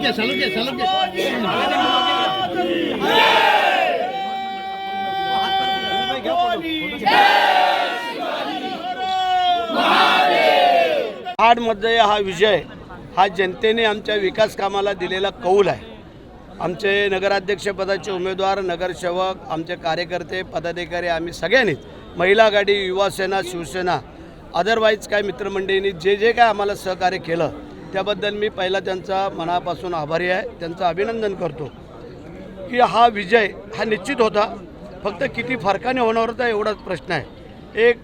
घ्या सलूट घ्या सलूट हा विजय हा जनतेने आमच्या विकास कामाला दिलेला कौल आहे. आमचे नगराध्यक्षपदाचे उमेदवार नगरसेवक आमचे कार्यकर्ते पदाधिकारी आम्ही सगळ्यांनीच महिला आघाडी युवासेना शिवसेना अदरवाईज काय मित्रमंडळींनी जे जे काय आम्हाला सहकार्य केलं त्याबद्दल मी पहिला त्यांचा मनापासून आभारी आहे. त्यांचं अभिनंदन करतो. की हा विजय हा निश्चित होता. फक्त किती फरकाने होणार होता एवढाच प्रश्न आहे. एक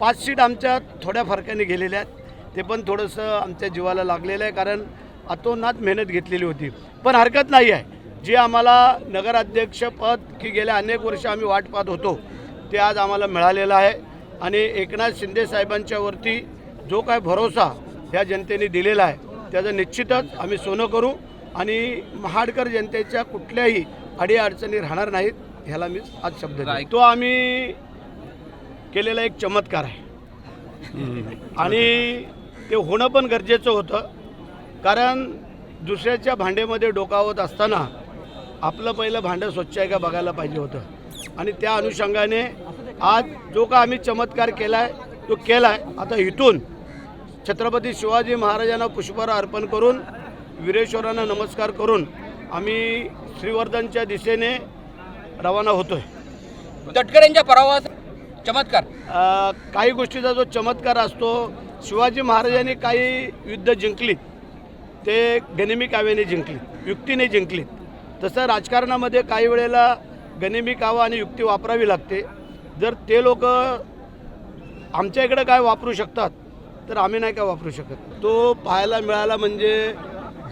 पाच सीट आमच्या थोड्या फरकाने गेलेल्या आहेत. ते पण थोडंसं आमच्या जीवाला लागलेलं आहे कारण अतोनात मेहनत घेतलेली होती. पण हरकत नाही आहे. जे आम्हाला नगराध्यक्षपद की गेल्या अनेक वर्ष आम्ही वाट पाहत होतो ते आज आम्हाला मिळालेलं आहे. आणि एकनाथ शिंदे साहेबांच्यावरती जो काय भरोसा ह्या जनतेने दिलेला आहे. त्याचं निश्चितच आम्ही सोनं करू आणि महाडकर जनतेच्या कुठल्याही अडीअडचणी राहणार नाहीत ह्याला मी आज शब्द. तो आम्ही केलेला एक चमत्कार आहे. आणि ते होणं पण गरजेचं होतं. कारण दुसऱ्याच्या भांड्यामध्ये डोकावत असताना आपलं पहिलं भांडं स्वच्छ आहे का बघायला पाहिजे होतं. आणि त्या अनुषंगाने आज जो का आम्ही चमत्कार केला आहे तो केला आहे आता इथून छत्रपती शिवाजी महाराजांना पुष्पहार अर्पण करून वीरेश्वरांना नमस्कार करून आम्ही श्रीवर्धनच्या दिशेने रवाना होतो आहे तटकरेंच्या पराभवात चमत्कार. काही गोष्टीचा जो चमत्कार असतो शिवाजी महाराजांनी काही युद्ध जिंकलीत ते गनिमी काव्याने जिंकलीत युक्तीने जिंकलीत. तसं राजकारणामध्ये काही वेळेला गनिमी कावा आणि युक्ती वापरावी लागते. जर ते लोक आमच्या इकडं काय वापरू शकतात तर आम्ही नाही का वापरू शकत? तो पाहायला मिळाला म्हणजे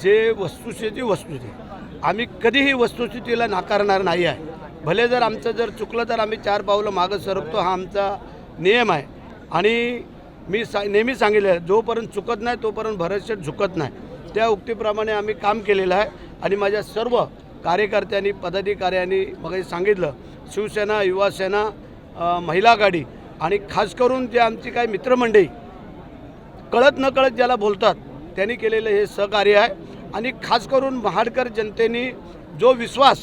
जे वस्तुस्थिती वस्तुस्थिती आम्ही कधीही वस्तुस्थितीला नाकारणार नाही आहे. भले जर आमचं जर चुकलं तर आम्ही चार पावलं मागं सरकतो हा आमचा नियम आहे. आणि मी सा नेहमी सांगितलं आहे जोपर्यंत चुकत नाही तोपर्यंत भरतशेठ झुकत नाही. त्या उक्तीप्रमाणे आम्ही काम केलेलं आहे. आणि माझ्या सर्व कार्यकर्त्यांनी पदाधिकाऱ्यांनी मग सांगितलं शिवसेना युवासेना महिला गाडी आणि खास करून जे आमची काही मित्रमंडळी कळत न कळत ज्याला बोलतात त्यांनी केलेलं हे सहकार्य आहे. आणि खास करून महाडकर जनतेने जो विश्वास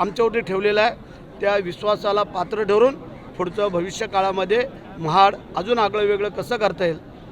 आमच्यावरती ठेवलेला आहे त्या विश्वासाला पात्र ठरून पुढचं भविष्य काळामध्ये महाड अजून आगळं वेगळं कसं करता येईल